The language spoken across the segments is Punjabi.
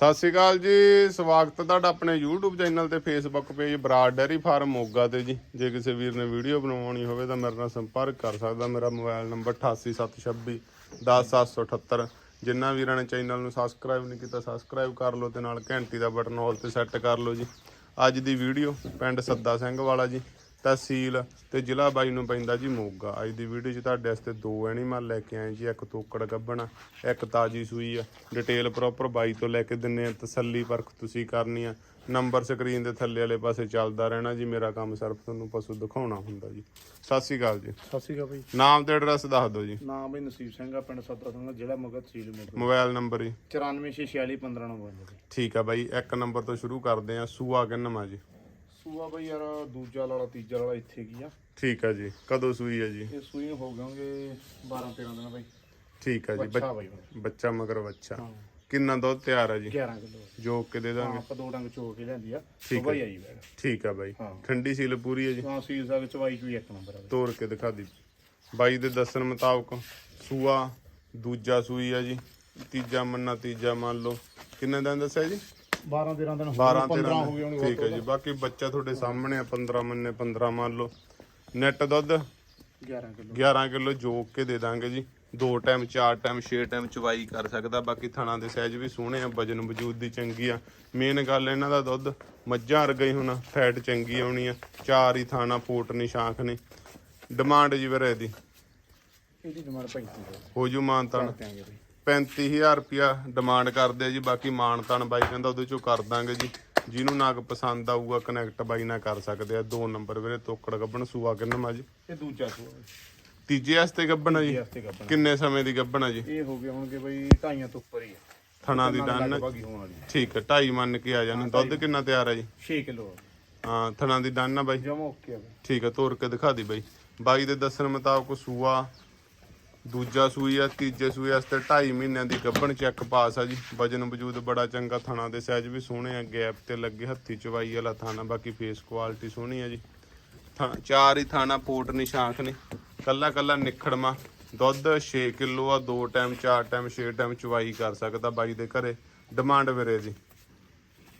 ਸਤਿ ਸ਼੍ਰੀ ਅਕਾਲ ਜੀ, ਸਵਾਗਤ ਹੈ ਤੁਹਾਡਾ ਆਪਣੇ YouTube ਚੈਨਲ ਤੇ Facebook page Brar dairy farm Moga ਤੇ ਜੀ। ਜੇ ਕਿਸੇ ਵੀਰ ਨੇ ਵੀਡੀਓ ਬਣਾਉਣੀ ਹੋਵੇ ਤਾਂ ਮੇਰੇ ਨਾਲ ਸੰਪਰਕ ਕਰ ਸਕਦਾ, ਮੇਰਾ ਮੋਬਾਈਲ ਨੰਬਰ 8876 10778 ਜਿੰਨਾ ਵੀਰਾਂ ਨੇ ਚੈਨਲ ਨੂੰ ਸਬਸਕ੍ਰਾਈਬ ਨਹੀਂ ਕੀਤਾ ਸਬਸਕ੍ਰਾਈਬ ਕਰ ਲਓ ਤੇ ਨਾਲ ਘੰਟੀ ਦਾ ਬਟਨ ਆਲ ਤੇ ਸੈੱਟ ਕਰ ਲਓ ਜੀ। ਅੱਜ ਦੀ ਵੀਡੀਓ ਪਿੰਡ ਸੱਦਾ ਸਿੰਘ ਵਾਲਾ ਜੀ। ਤਹਿਸੀਲ ਤੇ ਜ਼ਿਲ੍ਹਾ ਬਾਈ ਨੂੰ ਪੈਂਦਾ ਜੀ ਮੋਗਾ। ਅੱਜ ਦੀ ਵੀਡੀਓ 'ਚ ਤੁਹਾਡੇ ਵਾਸਤੇ ਦੋ ਐਨੀਮਲ ਲੈ ਕੇ ਆਏ ਜੀ ਇੱਕ ਤੋਕੜ ਗੱਬਣਾ ਇੱਕ ਤਾਜੀ ਸੂਈ ਆ। ਡਿਟੇਲ ਪ੍ਰੋਪਰ ਬਾਈ ਤੋਂ ਲੈ ਕੇ ਦਿੰਨੇ ਆ ਤਸੱਲੀ ਪਰਖ ਤੁਸੀਂ ਕਰਨੀ ਆ। ਨੰਬਰ ਸਕਰੀਨ ਦੇ ਥੱਲੇ ਵਾਲੇ ਪਾਸੇ ਚੱਲਦਾ ਰਹਿਣਾ ਜੀ ਮੇਰਾ ਕੰਮ ਸਿਰਫ ਤੁਹਾਨੂੰ ਪਸ਼ੂ ਦਿਖਾਉਣਾ ਹੁੰਦਾ ਜੀ। ਸਤਿ ਸ਼੍ਰੀ ਅਕਾਲ ਜੀ। ਸਤਿ ਸ਼੍ਰੀ ਅਕਾਲ ਭਾਈ ਨਾਮ ਤੇ ਐਡਰੈਸ ਦੱਸ ਦਿਓ ਜੀ। ਨਾਮ ਬਈ ਨਸੀਬ ਸਿੰਘ ਆ ਪਿੰਡ ਸਤਰਾ ਸਿੰਘ ਜ਼ਿਲ੍ਹਾ ਮੋਗਾ ਤਹਿਸੀਲ ਮੋਗਾ। ਮੋਬਾਈਲ ਨੰਬਰ ਜੀ। 94461599 ਠੀਕ ਆ ਬਾਈ ਇੱਕ ਨੰਬਰ ਤੋਂ ਸ਼ੁਰੂ ਕਰਦੇ ਆ ਸੂਆ ਕਿੰਨਵਾਂ ਜੀ? ਸੂਆ ਬਈ ਯਾਰ ਦੂਜਾ ਵਾਲਾ ਤੀਜਾ ਵਾਲਾ ਇੱਥੇ ਕੀ ਆ? ਠੀਕ ਆ ਜੀ। ਕਦੋਂ ਸੂਈ ਆ ਜੀ? ਇਹ ਸੂਈ ਹੋ ਗਏ 12 13 ਦਿਨ ਬਾਈ। ਠੀਕ ਆ ਜੀ। ਬੱਚਾ ਬਾਈ ਹੁਣ। ਬੱਚਾ ਮਗਰ ਬੱਚਾ। ਕਿੰਨਾ ਦੁੱਧ ਤਿਆਰ ਆ ਜੀ? 11 ਕਿਲੋ। ਜੋ ਕੇ ਦੇ ਦਾਂਗੇ। ਆਪਾਂ ਦੋ ਡੰਗ ਚੋ ਕੇ ਲਿਆਂਦੀ ਆ। ਆ। ਹੀ ਆਈ ਬੈਗ ਠੀਕ ਆ ਬਾਈ। ਠੰਡੀ ਸੀਲ ਪੂਰੀ ਹੈ ਜੀ? ਹਾਂ ਸੀਲ ਸਾਗ ਚਵਾਈ ਵੀ ਇੱਕ ਨੰਬਰ ਆ ਤੋੜ ਕੇ ਦਿਖਾ ਦੀ। ਬਾਈ ਦੇ ਦੱਸਣ ਮੁਤਾਬਕ ਸੂਆ ਦੂਜਾ ਸੂਈ ਆ ਜੀ। ਤੀਜਾ ਮੰਨਾ ਤੀਜਾ ਮੰਨ ਲਓ। ਕਿੰਨੇ ਦਿਨ ਦੱਸਿਆ ਜੀ? 12 13 ਦਿਨ ਹੋ 12 ਗਏ 15 ਹੋ 13 ਗਏ ਹੋਣਗੇ ਠੀਕ ਹੈ ਜੀ ਬਾਕੀ ਬੱਚਾ ਤੁਹਾਡੇ ਸਾਹਮਣੇ ਆ 15 ਮੰਨੇ 15 ਮੰਨ ਲਓ। ਨੈਟ ਦੁੱਧ? 11 ਕਿਲੋ। 11 ਕਿਲੋ ਜੋਕ ਕੇ ਦੇ ਦਾਂਗੇ ਜੀ। ਦੋ ਟਾਈਮ ਚਾਰ ਟਾਈਮ ਛੇ ਟਾਈਮ ਚਵਾਈ ਕਰ ਸਕਦਾ ਬਾਕੀ ਥਣਾ ਦੇ ਸਾਈਜ਼ ਵੀ ਸੋਹਣੇ ਆ ਵਜਨ ਵਜੂਦ ਦੀ ਚੰਗੀ ਆ। ਮੇਨ ਗੱਲ ਇਹਨਾਂ ਦਾ ਦੁੱਧ ਮੱਝਾਂ ਵਰਗਾ ਹੀ ਹੁਣ ਫੈਟ ਚੰਗੀ ਆਉਣੀ ਆ। ਚਾਰ ਹੀ ਥਾਣਾ ਪੋਟ ਨਹੀਂ ਸ਼ਾਂਖ ਨੇ। ਡਿਮਾਂਡ ਜੀ ਵੀਰੇ ਦੀ ਇਹਦੀ ਡਿਮਾਂਡ 35 ਹੈ। ਹੋ ਜੂ ਮਾਨਤਾਨ। ਕਰ ਦਿਆਂਗੇ ਬਈ। 35000 ਰੁਪਿਆ ਡਿਮਾਂਡ ਕਰਦੇ ਆ ਜੀ ਬਾਕੀ ਮਾਨਤਾਨ ਬਾਈ ਕਹਿੰਦਾ ਉਹਦੇ ਚੋਂ ਕਰ ਦਾਂਗੇ ਜੀ। ਜਿਹਨੂੰ ਨਾਗ ਪਸੰਦ ਆਊਗਾ ਕਨੈਕਟ ਬਾਈ ਨਾਲ ਕਰ ਸਕਦੇ ਆ। ਦੋ ਨੰਬਰ ਵੀਰੇ ਤੋਕੜ ਗੱਬਣ ਸੂਆ ਕਿੰਨਾ ਜੀ? ਇਹ ਦੂਜਾ ਸੂਆ ਤੀਜੇ ਵਾਸਤੇ ਗੱਬਣ ਆ ਜੀ? ਕਿੰਨੇ ਸਮੇਂ ਦੀ ਗੱਬਣ ਆ ਜੀ? ਇਹ ਹੋ ਗਏ ਹੋਣਗੇ ਬਈ ਢਾਈਆਂ ਤੋਂ ਉੱਪਰ ਹੀ ਆ। ਥਣਾ ਦੀ ਡੰਨ। ਠੀਕ ਹੈ ਢਾਈ ਮੰਨ ਕੇ ਆ ਜਾਣਾ। ਦੁੱਧ ਕਿੰਨਾ ਤਿਆਰ ਆ ਜੀ? 6 ਕਿਲੋ ਹਾਂ ਥਣਾ ਦੀ ਡੰਨ ਆ ਬਾਈ। ਜਮਾ ਓਕੇ ਆ ਬਈ। ਠੀਕ ਹੈ ਤੋਰ ਕੇ ਦਿਖਾ ਦੀ ਬਾਈ। ਬਾਈ ਦੇ ਦੱਸਣ ਮੁਤਾਬਕ ਸੂਆ ਦੂਜਾ ਸੂਈ ਆ ਤੀਜੇ ਸੂਈ ਵਾਸਤੇ 2.5 ਮਹੀਨਿਆਂ ਦੀ ਗੱਭਣ ਚੈੱਕ ਪਾਸ ਆ ਜੀ। ਵਜਨ ਵਜੂਦ ਬੜਾ ਚੰਗਾ ਥਣਾ ਦੇ ਸਾਈਜ਼ ਵੀ ਸੋਹਣੇ ਆ ਗੈਪ ਤੇ ਲੱਗੇ ਹੱਥੀ ਚਵਾਈ ਵਾਲਾ ਥਾਣਾ ਬਾਕੀ ਫੇਸ ਕੁਆਲਿਟੀ ਸੋਹਣੀ ਆ ਜੀ। ਥਾਂ- ਚਾਰ ਹੀ ਥਾਣਾ ਪੋਟ ਨਿਸ਼ਾਂਕ ਨੇ। ਕੱਲਾ ਕੱਲਾ ਨਿਖੜਮਾ ਦੁੱਧ 6 ਕਿਲੋ ਆ ਦੋ ਟਾਈਮ ਚਾਰ ਟਾਈਮ 6 ਟਾਈਮ ਚਵਾਈ ਕਰ ਸਕਦਾ ਬਾਈ ਦੇ ਘਰੇ। ਡਿਮਾਂਡ ਵੀਰੇ ਦੀ।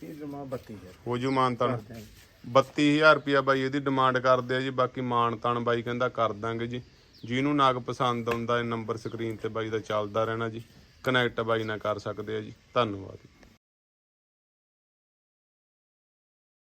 ਇਹ ਜਮਾ 32000 ਹੋ। ਜੂ ਮਾਨਤਾਨ 32000 ਰੁਪਿਆ ਬਾਈ ਇਹਦੀ ਡਿਮਾਂਡ ਕਰਦੇ ਆ ਜੀ ਬਾਕੀ ਮਾਨਤਾਨ ਬਾਈ ਕਹਿੰਦਾ ਕਰ ਦਾਂਗੇ ਜੀ। ਜਿਹਨੂੰ ਨਾਗ ਪਸੰਦ ਆਉਂਦਾ ਹੈ ਨੰਬਰ ਸਕਰੀਨ ਤੇ ਬਾਈ ਦਾ ਚੱਲਦਾ ਰਹਿਣਾ ਜੀ। ਕਨੈਕਟ ਬਾਈ ਨਾਲ ਕਰ ਸਕਦੇ ਆ ਜੀ। ਧੰਨਵਾਦ।